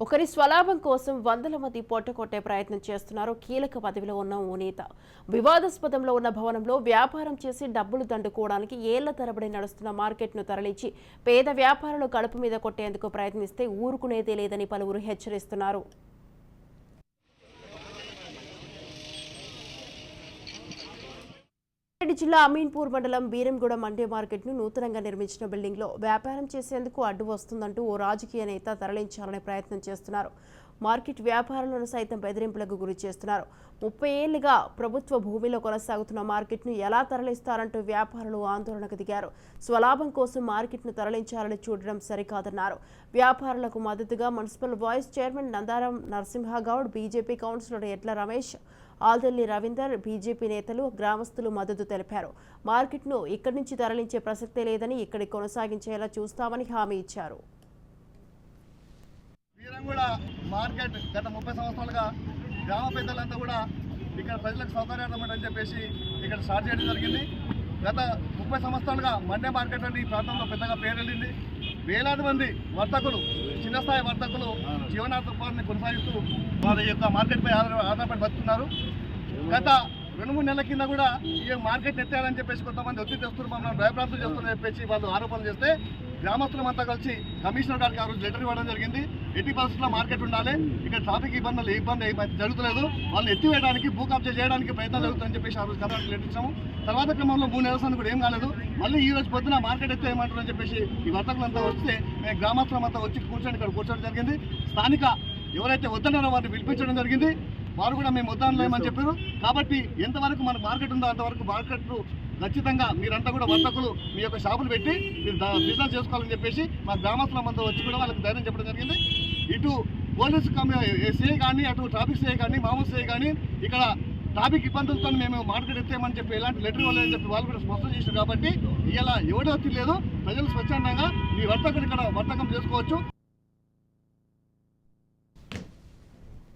ఒకరి స్వలాభం కోసం వందల మంది పొట్టకొట్టే ప్రయత్నం చేస్తున్నారు కీలక పదవిలో ఉన్న ఓ నేత. వివాదాస్పదంలో ఉన్న భవనంలో వ్యాపారం చేసి డబ్బులు దండుకోవడానికి ఏళ్ళ తరబడి నడుస్తున్న మార్కెట్ను తరలించి పేద వ్యాపారులు కడుపు మీద కొట్టేందుకు ప్రయత్నిస్తే ఊరుకునేదే లేదని పలువురు హెచ్చరిస్తున్నారు. రంగారెడ్డి జిల్లా అమీన్పూర్ మండలం బీరంగూడ మండే మార్కెట్ను నూతనంగా నిర్మించిన బిల్డింగ్లో వ్యాపారం చేసేందుకు అడ్డు వస్తుందంటూ ఓ రాజకీయ నేత తరలించాలనే ప్రయత్నం చేస్తున్నారు. మార్కెట్ వ్యాపారులను సైతం బెదిరింపులకు గురి చేస్తున్నారు. ముప్పై ఏళ్ళుగా ప్రభుత్వ భూమిలో కొనసాగుతున్న మార్కెట్ను ఎలా తరలిస్తారంటూ వ్యాపారులు ఆందోళనకు దిగారు. స్వలాభం కోసం మార్కెట్ను తరలించాలని చూడడం సరికాదన్నారు. వ్యాపారులకు మద్దతుగా municipal vice chairman Nandaram Narasimha Goud BJP councillor Edla Ramesh ఆల్దల్లి Ravinder BJP నేతలు గ్రామస్తులు మద్దతు తెలిపారు. మార్కెట్ను ఇక్కడి నుంచి తరలించే ప్రసక్తే లేదని ఇక్కడి కొనసాగించేలా చూస్తామని హామీ ఇచ్చారు. కూడా మార్కెట్ గత ముప్పై సంవత్సరాలుగా గ్రామ పెద్దలంతా కూడా ఇక్కడ ప్రజలకు సౌకర్యార్థం అని చెప్పేసి ఇక్కడ స్టార్ట్ చేయడం జరిగింది. గత ముప్పై సంవత్సరాలుగా మండే మార్కెట్ అని ఈ ప్రాంతంలో పెద్దగా పేరెళ్ళింది వేలాది మంది వర్తకులు చిన్న స్థాయి వర్తకులు జీవనార్థపాన్ని కొనసాగిస్తూ వారి యొక్క మార్కెట్పై ఆధారపడి బతుకున్నారు గత రెండు మూడు నెలల కింద కూడా ఈ మార్కెట్ ఎత్తారని చెప్పేసి కొంతమంది ఒత్తిడి చేస్తున్నారు మమ్మల్ని భయప్రాంతం చేస్తున్నారని చెప్పేసి వాళ్ళు ఆరోపణలు చేస్తే గ్రామస్తులమంతా కలిసి కమిషనర్ గారికి ఆ రోజు లెటర్ ఇవ్వడం జరిగింది. ఎట్టి పరిస్థితుల్లో మార్కెట్ ఉండాలి. ఇక్కడ ట్రాఫిక్ ఇబ్బందులు ఏ ఇబ్బంది ఏమీ జరుగుతలేదు. వాళ్ళని ఎత్తివేయడానికి భూ కబ్జా చేయడానికి ప్రయత్నం జరుగుతుందని చెప్పేసి ఆ రోజు కర్ణాటక లెటర్ ఇచ్చాము. తర్వాత క్రమంలో మూడు నెలల కూడా ఏం కాలేదు. మళ్ళీ ఈ రోజు పొద్దున మార్కెట్ ఎత్తే ఏమంటారని చెప్పేసి ఈ వర్తకులంతా వస్తే మేము గ్రామస్తులమంతా వచ్చి కూర్చొని ఇక్కడ కూర్చోవడం జరిగింది. స్థానిక ఎవరైతే వద్దన్నారో వారిని పిలిపించడం జరిగింది. వారు కూడా మేము వద్దనలేమని చెప్పారు. కాబట్టి ఎంతవరకు మన మార్కెట్ ఉందో అంతవరకు మార్కెట్ ఖచ్చితంగా మీరంతా కూడా వర్తకులు మీ యొక్క షాపులు పెట్టి మీరు బిజినెస్ చేసుకోవాలని చెప్పేసి మా గ్రామస్తులమంతా వచ్చి కూడా వాళ్ళకి ధైర్యం చెప్పడం జరిగింది. ఇటు పోలీస్ సిఐ కానీ అటు ట్రాఫిక్ సిఐ కానీ మామూలు సిఐ కానీ ఇక్కడ ట్రాఫిక్ ఇబ్బందులతో మేము మార్కెట్ ఎత్తేమని చెప్పి ఎలాంటి లెటర్ ఇవ్వలేదని చెప్పి వాళ్ళు కూడా స్పష్టం చేశారు కాబట్టి ఇలా ఎవడో తెలియదు ప్రజలు స్వచ్ఛందంగా మీ వర్తకులు ఇక్కడ వర్తకం చేసుకోవచ్చు.